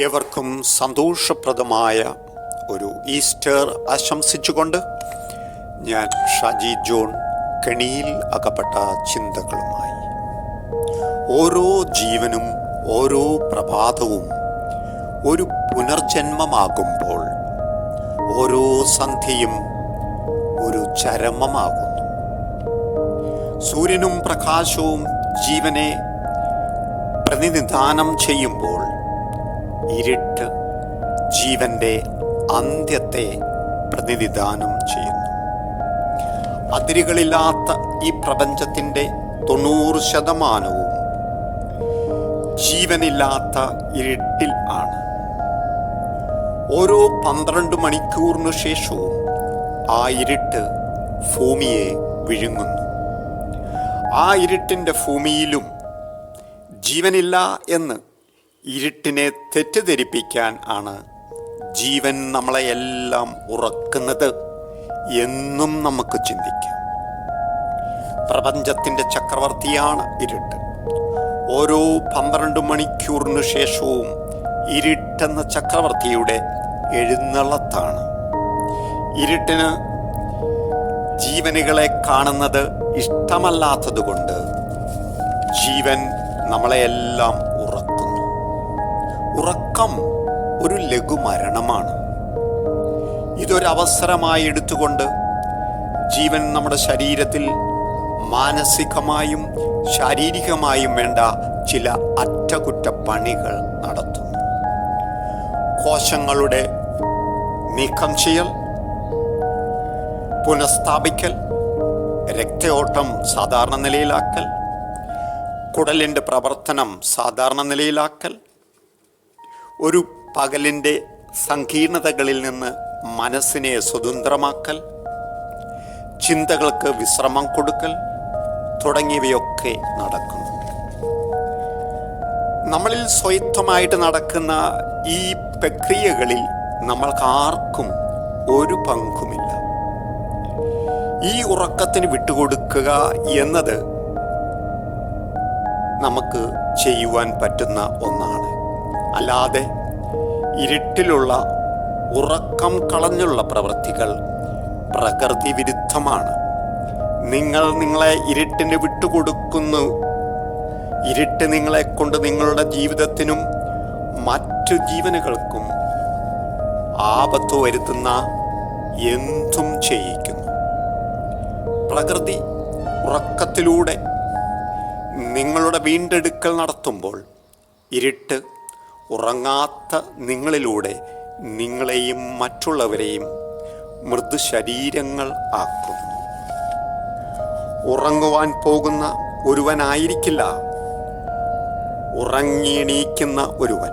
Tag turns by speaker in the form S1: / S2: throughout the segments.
S1: ഏവർക്കും സന്തോഷപ്രദമായ ഒരു ഈസ്റ്റർ ആശംസിച്ചുകൊണ്ട് ഞാൻ ഷാജി ജോൺ കെണിയിൽ അകപ്പെട്ട ചിന്തകളുമായി. ഓരോ ജീവനും ഓരോ പ്രഭാതവും ഒരു പുനർജന്മമാകുമ്പോൾ ഓരോ സന്ധ്യയും ഒരു ചരമമാകുന്നു. സൂര്യനും പ്രകാശവും ജീവനെ പ്രതിനിധാനം ചെയ്യുമ്പോൾ ഇരുട്ട് ജീവന്റെ അന്ത്യത്തെ പ്രതിനിധാനം ചെയ്യുന്നു. അതിരുകളില്ലാത്ത ഈ പ്രപഞ്ചത്തിന്റെ തൊണ്ണൂറ് ശതമാനവും ജീവനില്ലാത്ത ഇരുട്ടിൽ ആണ്. ഓരോ പന്ത്രണ്ട് മണിക്കൂറിനു ശേഷവും ആ ഇരുട്ട് ഭൂമിയെ വിഴുങ്ങുന്നു. ആ ഇരുട്ടിന്റെ ഭൂമിയിലും ജീവനില്ല എന്ന് ഇരുട്ടിനെ തെറ്റിദ്ധരിപ്പിക്കാൻ ആണ് ജീവൻ നമ്മളെ എല്ലാം ഉറക്കുന്നത് എന്നും നമുക്ക് ചിന്തിക്കാം. പ്രപഞ്ചത്തിന്റെ ചക്രവർത്തിയാണ് ഇരുട്ട്. ഓരോ പന്ത്രണ്ട് മണിക്കൂറിനു ശേഷവും ഇരുട്ടെന്ന ചക്രവർത്തിയുടെ എഴുന്നള്ളത്താണ്. ഇരുട്ടിന് ജീവനുകളെ കാണുന്നത് ഇഷ്ടമല്ലാത്തതുകൊണ്ട് ജീവൻ നമ്മളെയെല്ലാം ഉറക്കം ഒരു ലഘുമരണമാണ് ഇതൊരവസരമായി എടുത്തുകൊണ്ട് ജീവൻ നമ്മുടെ ശരീരത്തിൽ മാനസികമായും ശാരീരികമായും വേണ്ട ചില അറ്റകുറ്റപ്പണികൾ നടത്തുന്നു. കോശങ്ങളുടെ നീക്കം ചെയ്യൽ പുനഃസ്ഥാപിക്കൽ രക്തയോട്ടം സാധാരണ നിലയിലാക്കൽ കുടലിന്റെ പ്രവർത്തനം സാധാരണ നിലയിലാക്കൽ ഒരു പകലിന്റെ സങ്കീർണതകളിൽ നിന്ന് മനസ്സിനെ സ്വതന്ത്രമാക്കൽ ചിന്തകൾക്ക് വിശ്രമം കൊടുക്കൽ തുടങ്ങിയവയൊക്കെ നടക്കുന്നു. നമ്മളിൽ സ്വയത്വമായിട്ട് നടക്കുന്ന ഈ പ്രക്രിയകളിൽ നമ്മൾക്ക് ആർക്കും ഒരു പങ്കുമില്ല. ഈ ഉറക്കത്തിന് വിട്ടുകൊടുക്കുക എന്നത് നമുക്ക് ചെയ്യുവാൻ പറ്റുന്ന ഒന്നാണ്. അല്ലാതെ ഇരുട്ടിലുള്ള ഉറക്കം കളഞ്ഞുള്ള പ്രവൃത്തികൾ പ്രകൃതി വിരുദ്ധമാണ്. നിങ്ങൾ നിങ്ങളെ ഇരുട്ടിന് വിട്ടുകൊടുക്കുന്നു. ഇരുട്ട് നിങ്ങളെ കൊണ്ട് നിങ്ങളുടെ ജീവിതത്തിനും മറ്റു ജീവനുകൾക്കും ആപത്ത് വരുത്തുന്ന എന്തും ചെയ്യിക്കുന്നു. പ്രകൃതി ഉറക്കത്തിലൂടെ നിങ്ങളുടെ വീണ്ടെടുക്കൽ നടത്തുമ്പോൾ ഇരുട്ട് ഉറങ്ങാത്ത നിങ്ങളിലൂടെ നിങ്ങളെയും മറ്റുള്ളവരെയും മൃദുശരീരങ്ങൾ ആക്കും ഉറങ്ങുവാൻ പോകുന്ന ഒരുവനായിരിക്കില്ല. ഉറങ്ങിയണീക്കുന്ന ഒരുവൻ.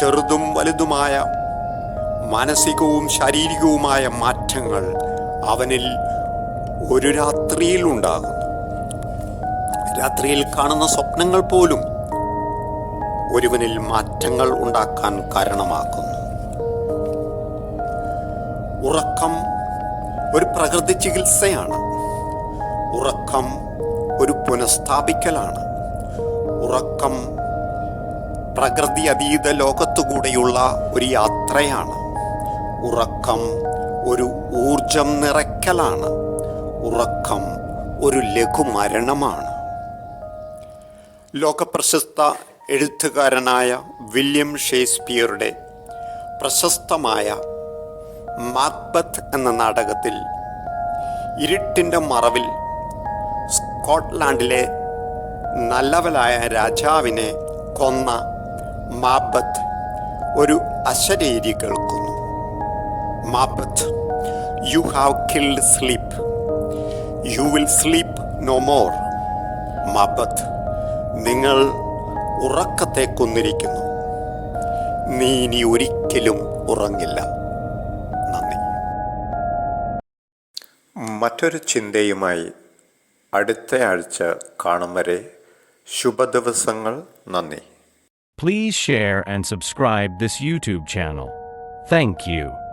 S1: ചെറുതും വലുതുമായ മാനസികവും ശാരീരികവുമായ മാറ്റങ്ങൾ അവനിൽ ഒരു രാത്രിയിൽ ഉണ്ടാകുന്നു. രാത്രിയിൽ കാണുന്ന സ്വപ്നങ്ങൾ പോലും ഒരുവനിൽ മാറ്റങ്ങൾ ഉണ്ടാക്കാൻ കാരണമാക്കുന്നു ഉറക്കം ഒരു പ്രകൃതി ചികിത്സയാണ്. ഉറക്കം ഒരു പുനഃസ്ഥാപിക്കലാണ്. ഉറക്കം പ്രകൃതി അതീത ലോകത്തുകൂടെയുള്ള ഒരു യാത്രയാണ്. ഉറക്കം ഒരു ഊർജം നിറയ്ക്കലാണ്. ഉറക്കം ഒരു ലഘുമരണമാണ്. ലോകപ്രശസ്ത എഴുത്തുകാരനായ വില്യം ഷേക്സ്പിയറുടെ പ്രശസ്തമായ മാക്ബത്ത് എന്ന നാടകത്തിൽ ഇരുട്ടിന്റെ മറവിൽ സ്കോട്ട്ലാൻഡിലെ നല്ലവനായ രാജാവിനെ കൊന്ന മാബത്ത് ഒരു അശരീരി കേൾക്കുന്നു. Macbeth you have killed sleep you will sleep no more Macbeth നിങ്ങൾ ഉറക്കത്തെ കൊന്നിരിക്കുന്നു നീ ഇനി ഒരിക്കലും ഉറങ്ങില്ല. നന്ദി. മറ്റൊരു ചിന്തയുമായി അടുത്ത ആഴ്ച കാണും വരെ ശുഭദിവസങ്ങൾ. നന്ദി.
S2: Please share and subscribe this YouTube channel. Thank you.